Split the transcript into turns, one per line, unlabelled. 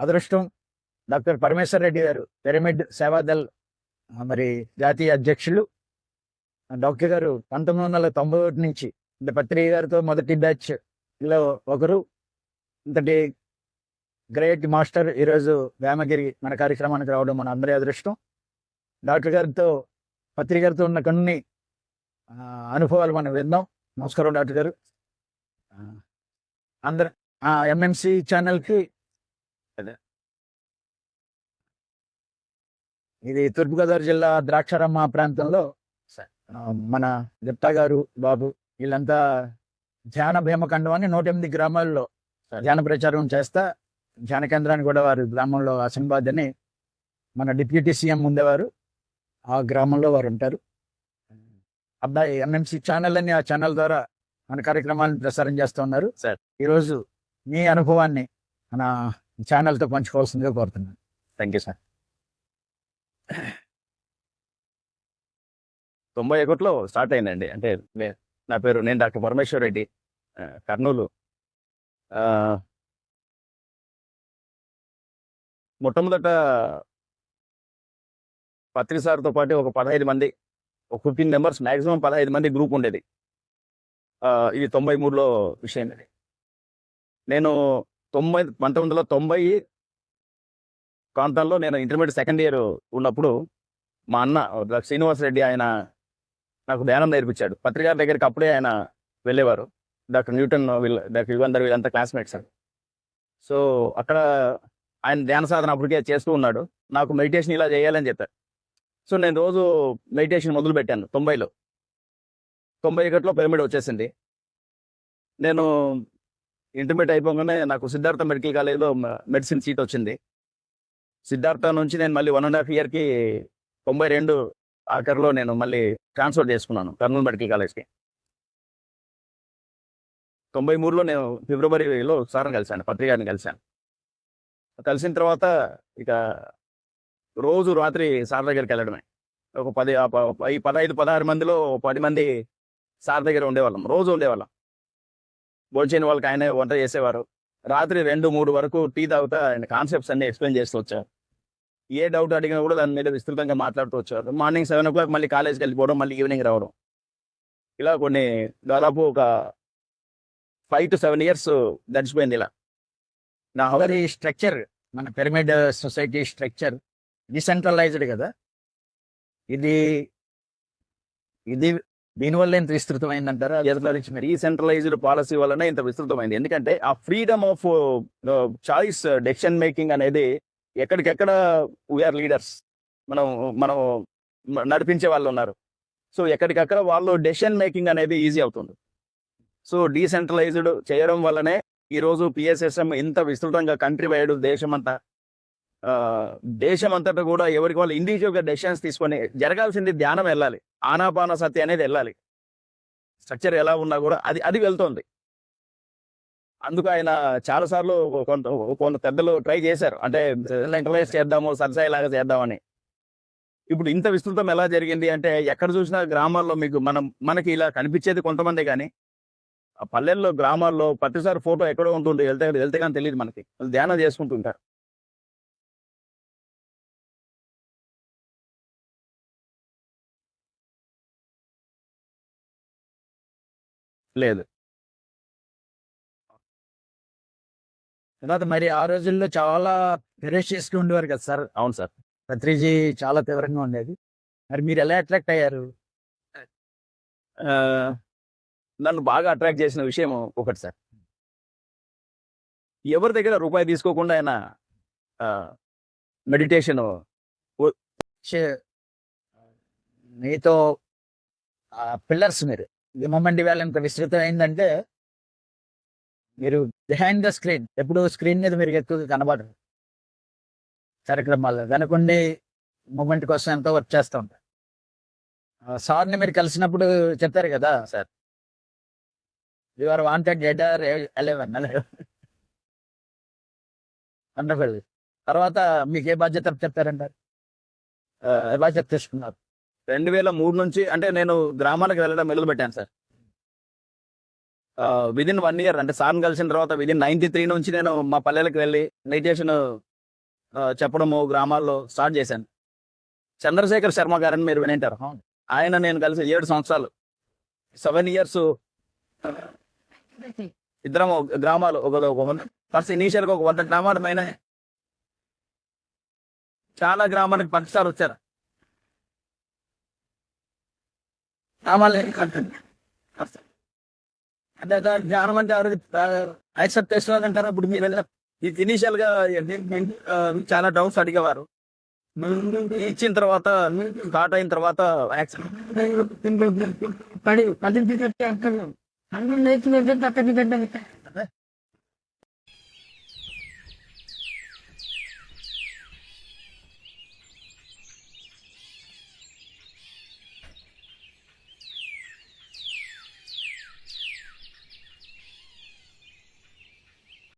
అదృష్టం డాక్టర్ పరమేశ్వర్ రెడ్డి గారు పిరమిడ్ సేవాదల్ మరి జాతీయ అధ్యక్షులు. డాక్టర్ గారు పంతొమ్మిది వందల తొంభై ఒకటి నుంచి అంటే పత్రిక గారితో మొదటి బ్యాచ్లో ఒకరు. ఇంతటి గ్రేట్ మాస్టర్ ఈరోజు వేమగిరి మన కార్యక్రమానికి రావడం మన అందరి అదృష్టం. డాక్టర్ గారితో పత్రిక గారితో ఉన్న కొన్ని అనుభవాలు మనం విందాం. నమస్కారం డాక్టర్ గారు. అందరు ఎంఎంసి ఛానల్కి అదే. ఇది తూర్పుగోదావరి జిల్లా ద్రాక్షారమ్మ ప్రాంతంలో మన దిప్తా గారు బాబు వీళ్ళంతా ధ్యాన భీమఖండం అని నూట ఎనిమిది గ్రామాల్లో ధ్యాన ప్రచారం చేస్తా ధ్యాన కేంద్రాన్ని కూడా వారు గ్రామంలో అసంబాద్ అని మన డిప్యూటీ సీఎం ఉండేవారు. ఆ గ్రామంలో వారు ఉంటారు. అబ్బాయి ఎంఎంసి ఛానల్ అని ఆ ఛానల్ ద్వారా మన కార్యక్రమాలను ప్రసారం చేస్తూ ఉన్నారు.
సార్.
ఈరోజు మీ అనుభవాన్ని మన ఛానల్తో పంచుకోవాల్సిందిగా కోరుతున్నాను.
Thank you sir. తొంభై ఒకటిలో స్టార్ట్ అయిందండి. అంటే నా పేరు నేను డాక్టర్ పరమేశ్వర్ రెడ్డి కర్నూలు. మొట్టమొదట పత్రిక సార్తో పాటు ఒక పదహైదు మంది ఒక ఫిఫ్టీన్ మెంబర్స్ మ్యాక్సిమం పదహైదు మంది గ్రూప్ ఉండేది. ఇది తొంభై మూడులో విషయం అది నేను తొంభై పంతొమ్మిది వందల తొంభై ప్రాంతంలో నేను ఇంటర్మీడియట్ సెకండ్ ఇయర్ ఉన్నప్పుడు మా అన్న శ్రీనివాస్ రెడ్డి ఆయన నాకు ధ్యానం నేర్పించాడు. పత్రికా దగ్గరికి అప్పుడే ఆయన వెళ్ళేవారు. డాక్టర్ న్యూటన్ వీళ్ళ డాక్టర్ యుగంధర్ వీళ్ళంతా క్లాస్మేట్స్ సో అక్కడ ఆయన ధ్యాన సాధన అప్పటికే చేస్తూ ఉన్నాడు. నాకు మెడిటేషన్ ఇలా చేయాలని చెప్పారు. సో నేను రోజు మెడిటేషన్ మొదలు పెట్టాను తొంభైలో. తొంభై ఒకటిలో పిరమిడ్ వచ్చేసింది. నేను ఇంటర్మీడియట్ అయిపోగానే నాకు సిద్ధార్థ మెడికల్ కాలేజ్లో మెడిసిన్ సీట్ వచ్చింది. సిద్ధార్థ నుంచి నేను మళ్ళీ వన్ అండ్ హాఫ్ ఇయర్కి తొంభై రెండు ఆఖరిలో నేను మళ్ళీ ట్రాన్స్ఫర్ చేసుకున్నాను కర్నూలు మెడికల్ కాలేజ్కి. తొంభై మూడులో నేను ఫిబ్రవరిలో సార్ని కలిశాను పత్రికారిని కలిశాను. కలిసిన తర్వాత ఇక రోజు రాత్రి సార్ దగ్గరికి వెళ్ళడమే. ఒక పది ఈ పదహైదు పదహారు మందిలో పది మంది సార్ దగ్గర ఉండేవాళ్ళం రోజు ఉండేవాళ్ళం. భోజన వాళ్ళకి ఆయన వంట చేసేవారు. రాత్రి రెండు మూడు వరకు టీ తాగుతా ఆయన కాన్సెప్ట్స్ అన్ని ఎక్స్ప్లెయిన్ చేస్తూ వచ్చారు. ఏ డౌట్ అడిగినా కూడా దాని మీద విస్తృతంగా మాట్లాడుతూ వచ్చారు. మార్నింగ్ సెవెన్ ఓ క్లాక్ మళ్ళీ కాలేజ్కి వెళ్ళిపోవడం మళ్ళీ ఈవినింగ్ రావడం. ఇలా కొన్ని దాదాపు ఒక ఫైవ్ టు సెవెన్ ఇయర్స్ గడిచిపోయింది ఇలా. నా
అవరి స్ట్రక్చర్ మన పిరమిడ్ సొసైటీ స్ట్రక్చర్ డిసెంట్రలైజ్డ్ కదా? ఇది ఇది దీనివల్ల ఎంత గురించి మీరు.
డీసెంట్రలైజ్డ్ పాలసీ వలన ఇంత విస్తృతమైంది. ఎందుకంటే ఆ freedom of choice decision making అనేది ఎక్కడికెక్కడ వీఆర్ లీడర్స్ మనం మనం నడిపించే వాళ్ళు ఉన్నారు. సో ఎక్కడికక్కడ వాళ్ళు డెసిషన్ మేకింగ్ అనేది ఈజీ అవుతుంది. సో డీసెంట్రలైజ్డ్ చేయడం వల్లనే ఈరోజు పిఎస్ఎస్ఎం ఇంత విస్తృతంగా కంట్రీ వైడ్ దేశమంతా దేశమంతటా కూడా ఎవరికి వాళ్ళు ఇండివిజువల్గా డెసిషన్స్ తీసుకొని జరగాల్సింది ధ్యానం వెళ్ళాలి. ఆనాపాన సతి అనేది వెళ్ళాలి. స్ట్రక్చర్ ఎలా ఉన్నా కూడా అది అది వెళ్తోంది. అందుకు ఆయన చాలా సార్లు కొంత కొంత పెద్దలు ట్రై చేశారు. అంటే ఎంకరేజ్ చేద్దాము సరిసాయిలాగా చేద్దామని. ఇప్పుడు ఇంత విస్తృతం ఎలా జరిగింది అంటే ఎక్కడ చూసినా గ్రామాల్లో మీకు మనం మనకి ఇలా కనిపించేది కొంతమంది కానీ ఆ పల్లెల్లో గ్రామాల్లో ప్రతిసారి ఫోటో ఎక్కడో ఉంటుంది వెళ్తే వెళ్తే కానీ తెలియదు మనకి. వాళ్ళు ధ్యానం చేసుకుంటుంటారు లేదు.
తర్వాత మరి ఆ రోజుల్లో చాలా ఫెరోషియస్గా ఉండేవారు కదా సార్.
అవును సార్.
పత్రిజీ చాలా తీవ్రంగా ఉండేది. మరి మీరు ఎలా అట్రాక్ట్ అయ్యారు?
నన్ను బాగా అట్రాక్ట్ చేసిన విషయం ఒకటి సార్. ఎవరి దగ్గర రూపాయి తీసుకోకుండా ఆయన మెడిటేషన్
మీతో పిల్లర్స్ మీరు. ఈ వేళ ఇవాళ ఎంత విస్తృతం అయిందంటే మీరు బిహైండ్ ద స్క్రీన్ ఎప్పుడు స్క్రీన్ మీద మీరు ఎక్కువగా కనబడరు. కార్యక్రమాల్లో వెనకుండి మూమెంట్ కోసం ఎంతో వర్క్ చేస్తూ ఉంటారు. సార్ని మీరు కలిసినప్పుడు చెప్తారు కదా
sir.
You are wanted dater eleven wonderful తర్వాత మీకు ఏ బాధ్యత చెప్తారంటారు ఏ బాధ్యత తీసుకున్నారు?
రెండు వేల మూడు నుంచి అంటే నేను గ్రామాలకు వెళ్ళడం మొదలు పెట్టాను సార్ విదిన్ వన్ ఇయర్ అంటే సార్ని కలిసిన తర్వాత విదిన్ నైన్టీ త్రీ నుంచి నేను మా పల్లెలకు వెళ్ళి మెడిటేషన్ చెప్పడము గ్రామాల్లో స్టార్ట్ చేశాను. చంద్రశేఖర్ శర్మ గారని మీరు వినింటారు. ఆయన నేను కలిసి ఏడు సంవత్సరాలు సెవెన్ ఇయర్స్ ఇద్దరం గ్రామాలు ఒక ఫస్ట్ ఇనీషియల్ ఒక వంద గ్రామాల పైన చాలా గ్రామానికి పంచసారి వచ్చారు. గ్రామాలు అంటే జ్ఞానం అంటే ఎవరు యాక్సెప్ట్ చేస్తున్నారు అంటారా? ఇప్పుడు మీరు ఇది ఇనీషియల్గా చాలా డౌట్స్ అడిగేవారు. ఇచ్చిన తర్వాత స్టార్ట్ అయిన తర్వాత యాక్సెప్ట్